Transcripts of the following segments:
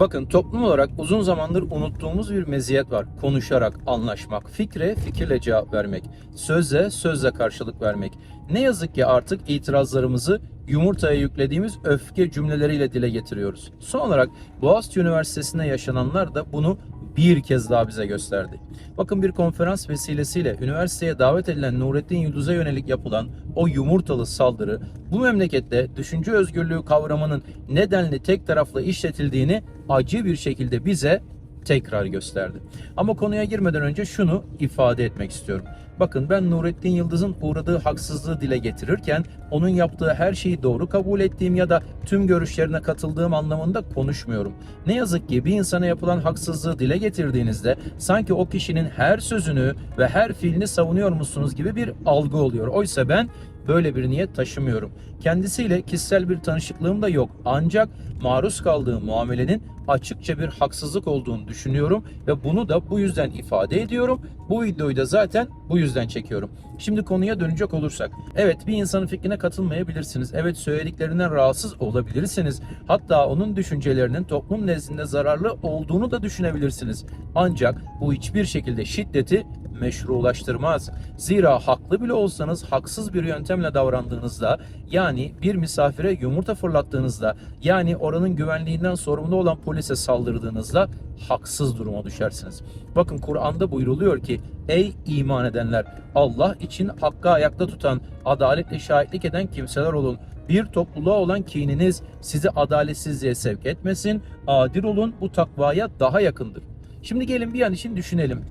Bakın toplum olarak uzun zamandır unuttuğumuz bir meziyet var. Konuşarak anlaşmak, fikre fikirle cevap vermek, sözle sözle karşılık vermek. Ne yazık ki artık itirazlarımızı yumurtaya yüklediğimiz öfke cümleleriyle dile getiriyoruz. Son olarak Boğaziçi Üniversitesi'nde yaşananlar da bunu bir kez daha bize gösterdi. Bakın bir konferans vesilesiyle üniversiteye davet edilen Nurettin Yıldız'a yönelik yapılan o yumurtalı saldırı bu memlekette düşünce özgürlüğü kavramının nedenli tek taraflı işletildiğini acı bir şekilde bize tekrar gösterdi. Ama konuya girmeden önce şunu ifade etmek istiyorum. Bakın ben Nurettin Yıldız'ın uğradığı haksızlığı dile getirirken onun yaptığı her şeyi doğru kabul ettiğim ya da tüm görüşlerine katıldığım anlamında konuşmuyorum. Ne yazık ki bir insana yapılan haksızlığı dile getirdiğinizde sanki o kişinin her sözünü ve her fiilini savunuyormuşsunuz gibi bir algı oluyor. Oysa ben böyle bir niyet taşımıyorum. Kendisiyle kişisel bir tanışıklığım da yok. Ancak maruz kaldığım muamelenin açıkça bir haksızlık olduğunu düşünüyorum ve bunu da bu yüzden ifade ediyorum. Bu videoyu da zaten bu yüzden çekiyorum. Şimdi konuya dönecek olursak. Evet bir insanın fikrine katılmayabilirsiniz. Evet söylediklerinden rahatsız olabilirsiniz. Hatta onun düşüncelerinin toplum nezdinde zararlı olduğunu da düşünebilirsiniz. Ancak bu hiçbir şekilde şiddeti meşrulaştırmaz. Zira haklı bile olsanız haksız bir yöntemle davrandığınızda yani bir misafire yumurta fırlattığınızda yani oranın güvenliğinden sorumlu olan polise saldırdığınızda haksız duruma düşersiniz. Bakın Kur'an'da buyruluyor ki ey iman edenler Allah için hakkı ayakta tutan, adaletle şahitlik eden kimseler olun. Bir topluluğa olan kininiz sizi adaletsizliğe sevk etmesin. Adil olun bu takvaya daha yakındır. Şimdi gelin bir an için düşünelim.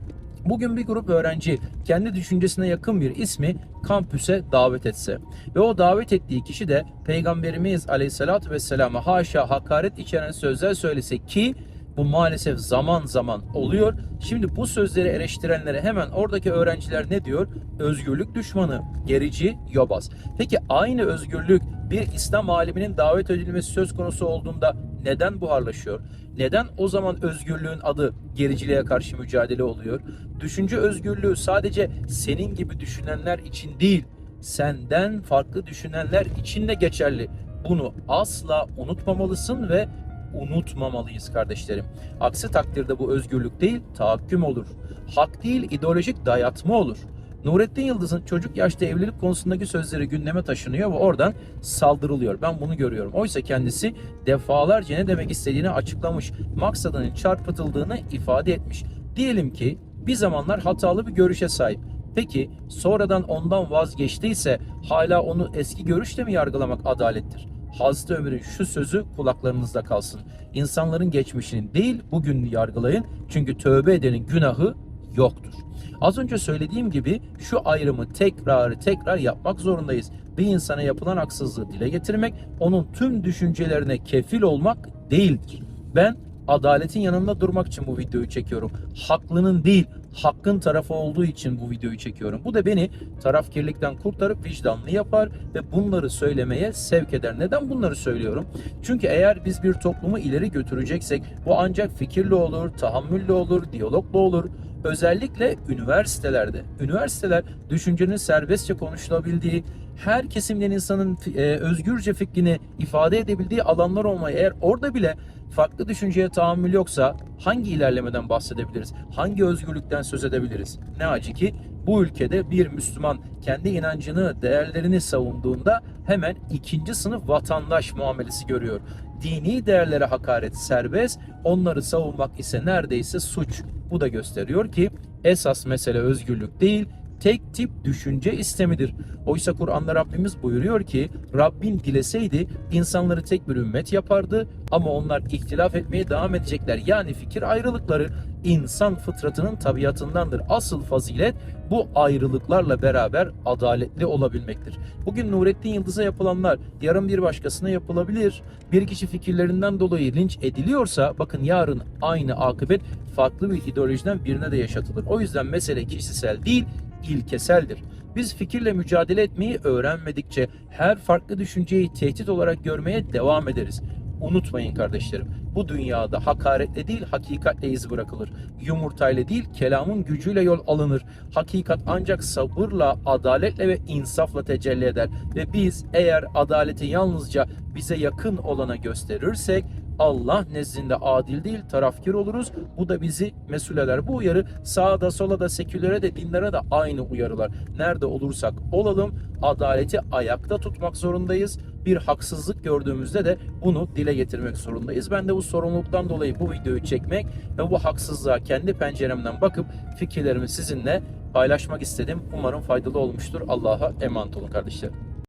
Bugün bir grup öğrenci kendi düşüncesine yakın bir ismi kampüse davet etse ve o davet ettiği kişi de Peygamberimiz Aleyhisselatü Vesselam'a haşa hakaret içeren sözler söylese ki bu maalesef zaman zaman oluyor. Şimdi bu sözleri eleştirenlere hemen oradaki öğrenciler ne diyor? Özgürlük düşmanı, gerici, yobaz. Peki aynı özgürlük bir İslam aliminin davet edilmesi söz konusu olduğunda neden buharlaşıyor? Neden o zaman özgürlüğün adı gericiliğe karşı mücadele oluyor? Düşünce özgürlüğü sadece senin gibi düşünenler için değil, senden farklı düşünenler için de geçerli. Bunu asla unutmamalısın ve unutmamalıyız kardeşlerim. Aksi takdirde bu özgürlük değil, tahakküm olur. Hak değil, ideolojik dayatma olur. Nurettin Yıldız'ın çocuk yaşta evlilik konusundaki sözleri gündeme taşınıyor ve oradan saldırılıyor. Ben bunu görüyorum. Oysa kendisi defalarca ne demek istediğini açıklamış, maksadının çarpıtıldığını ifade etmiş. Diyelim ki bir zamanlar hatalı bir görüşe sahip. Peki sonradan ondan vazgeçtiyse hala onu eski görüşle mi yargılamak adalettir? Hazreti Ömer'in şu sözü kulaklarınızda kalsın. İnsanların geçmişini değil bugün yargılayın. Çünkü tövbe edenin günahı yoktur. Az önce söylediğim gibi şu ayrımı tekrar tekrar yapmak zorundayız. Bir insana yapılan haksızlığı dile getirmek, onun tüm düşüncelerine kefil olmak değildir. Ben adaletin yanında durmak için bu videoyu çekiyorum. Haklının değil, hakkın tarafı olduğu için bu videoyu çekiyorum. Bu da beni tarafkirlikten kurtarıp vicdanlı yapar ve bunları söylemeye sevk eder. Neden bunları söylüyorum? Çünkü eğer biz bir toplumu ileri götüreceksek bu ancak fikirli olur, tahammüllü olur, diyaloglu olur. Özellikle üniversitelerde. Üniversiteler düşüncenin serbestçe konuşulabildiği, her kesimden insanın e, özgürce fikrini ifade edebildiği alanlar olmayı eğer orada bile farklı düşünceye tahammül yoksa hangi ilerlemeden bahsedebiliriz? Hangi özgürlükten söz edebiliriz? Ne acı ki bu ülkede bir Müslüman kendi inancını, değerlerini savunduğunda hemen ikinci sınıf vatandaş muamelesi görüyor. Dini değerlere hakaret serbest, onları savunmak ise neredeyse suç. Bu da gösteriyor ki esas mesele özgürlük değil, tek tip düşünce istemidir. Oysa Kur'an'da Rabbimiz buyuruyor ki Rabbin dileseydi insanları tek bir ümmet yapardı ama onlar ihtilaf etmeye devam edecekler. Yani fikir ayrılıkları insan fıtratının tabiatındandır. Asıl fazilet bu ayrılıklarla beraber adaletli olabilmektir. Bugün Nurettin Yıldız'a yapılanlar yarın bir başkasına yapılabilir. Bir kişi fikirlerinden dolayı linç ediliyorsa bakın yarın aynı akıbet farklı bir ideolojiden birine de yaşatılır. O yüzden mesele kişisel değil, ilkeseldir. Biz fikirle mücadele etmeyi öğrenmedikçe her farklı düşünceyi tehdit olarak görmeye devam ederiz. Unutmayın kardeşlerim. Bu dünyada hakaretle değil hakikatle iz bırakılır. Yumurtayla değil kelamın gücüyle yol alınır. Hakikat ancak sabırla, adaletle ve insafla tecelli eder. Ve biz eğer adaleti yalnızca bize yakın olana gösterirsek Allah nezdinde adil değil, tarafkir oluruz. Bu da bizi mesul eder. Bu uyarı sağda, sola da, sekülere de, dinlere de aynı uyarılar. Nerede olursak olalım, adaleti ayakta tutmak zorundayız. Bir haksızlık gördüğümüzde de bunu dile getirmek zorundayız. Ben de bu sorumluluktan dolayı bu videoyu çekmek ve bu haksızlığa kendi penceremden bakıp fikirlerimi sizinle paylaşmak istedim. Umarım faydalı olmuştur. Allah'a emanet olun kardeşlerim.